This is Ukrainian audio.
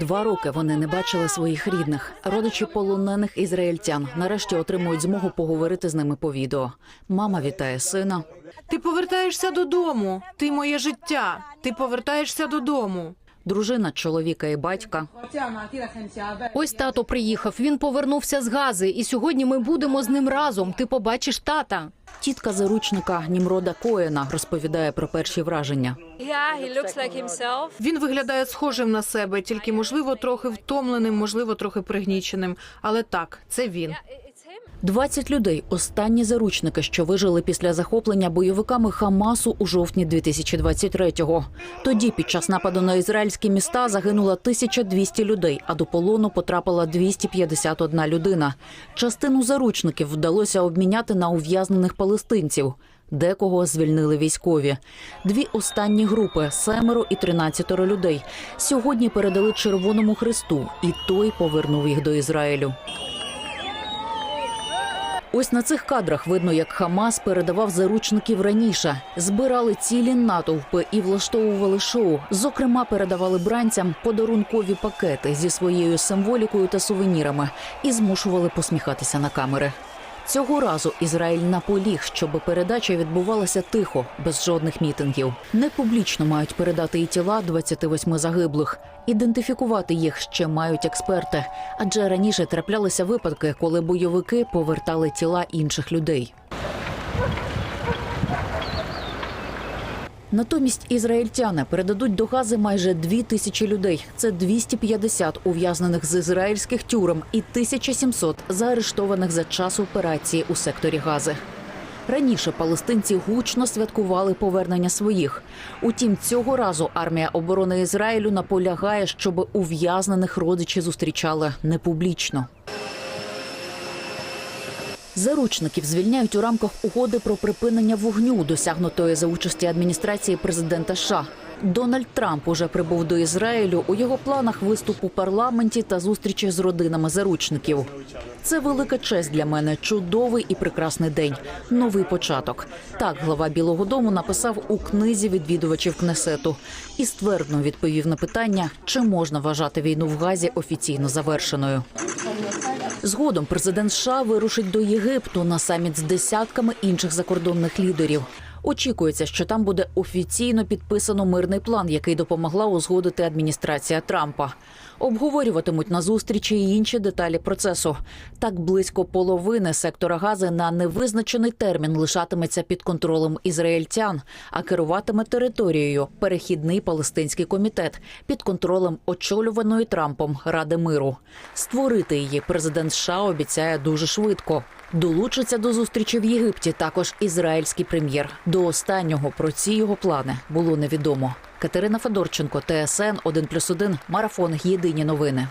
Два роки вони не бачили своїх рідних. Родичі полонених ізраїльтян нарешті отримують змогу поговорити з ними по відео. Мама вітає сина. Ти повертаєшся додому. Ти моє життя. Ти повертаєшся додому. Дружина, чоловіка і батька. Ось тато приїхав. Він повернувся з Гази, і сьогодні ми будемо з ним разом. Ти побачиш тата. Тітка заручника Німрода Коена розповідає про перші враження. Він виглядає схожим на себе, тільки можливо трохи втомленим, можливо, трохи пригніченим. Але так, це він. It's 20 людей останні заручники, що вижили після захоплення бойовиками Хамасу у жовтні 2023-го. Тоді, під час нападу на ізраїльські міста, загинуло 1200 людей, а до полону потрапила 251 людина. Частину заручників вдалося обміняти на ув'язнених палестинців. Декого звільнили військові. Дві останні групи семеро і тринадцятеро людей. Сьогодні передали Червоному Христу, і той повернув їх до Ізраїлю. Ось на цих кадрах видно, як Хамас передавав заручників раніше, збирали цілі натовпи і влаштовували шоу. Зокрема, передавали бранцям подарункові пакети зі своєю символікою та сувенірами і змушували посміхатися на камери. Цього разу Ізраїль наполіг, щоб передача відбувалася тихо, без жодних мітингів. Не публічно мають передати і тіла 28 загиблих. Ідентифікувати їх ще мають експерти, адже раніше траплялися випадки, коли бойовики повертали тіла інших людей. Натомість ізраїльтяни передадуть до Гази майже дві тисячі людей. Це 250 ув'язнених з ізраїльських тюрем і 1700 заарештованих за час операції у секторі Гази. Раніше палестинці гучно святкували повернення своїх. Утім, цього разу армія оборони Ізраїлю наполягає, щоб ув'язнених родичі зустрічали не публічно. Заручників звільняють у рамках угоди про припинення вогню, досягнутої за участі адміністрації президента США. Дональд Трамп уже прибув до Ізраїлю. У його планах виступ у парламенті та зустрічі з родинами заручників. Це велика честь для мене. Чудовий і прекрасний день. Новий початок. Так глава Білого Дому написав у книзі відвідувачів Кнесету і ствердно відповів на питання, чи можна вважати війну в Газі офіційно завершеною. Згодом президент США вирушить до Єгипту на саміт з десятками інших закордонних лідерів. Очікується, що там буде офіційно підписано мирний план, який допомогла узгодити адміністрація Трампа. Обговорюватимуть на зустрічі і інші деталі процесу. Так близько половини сектора Гази на невизначений термін лишатиметься під контролем ізраїльтян, а керуватиме територією перехідний палестинський комітет під контролем очолюваної Трампом Ради миру. Створити її президент США обіцяє дуже швидко. Долучиться до зустрічі в Єгипті також ізраїльський прем'єр. До останнього про ці його плани було невідомо. Катерина Федорченко, ТСН 1+,1, Марафон. Єдині новини.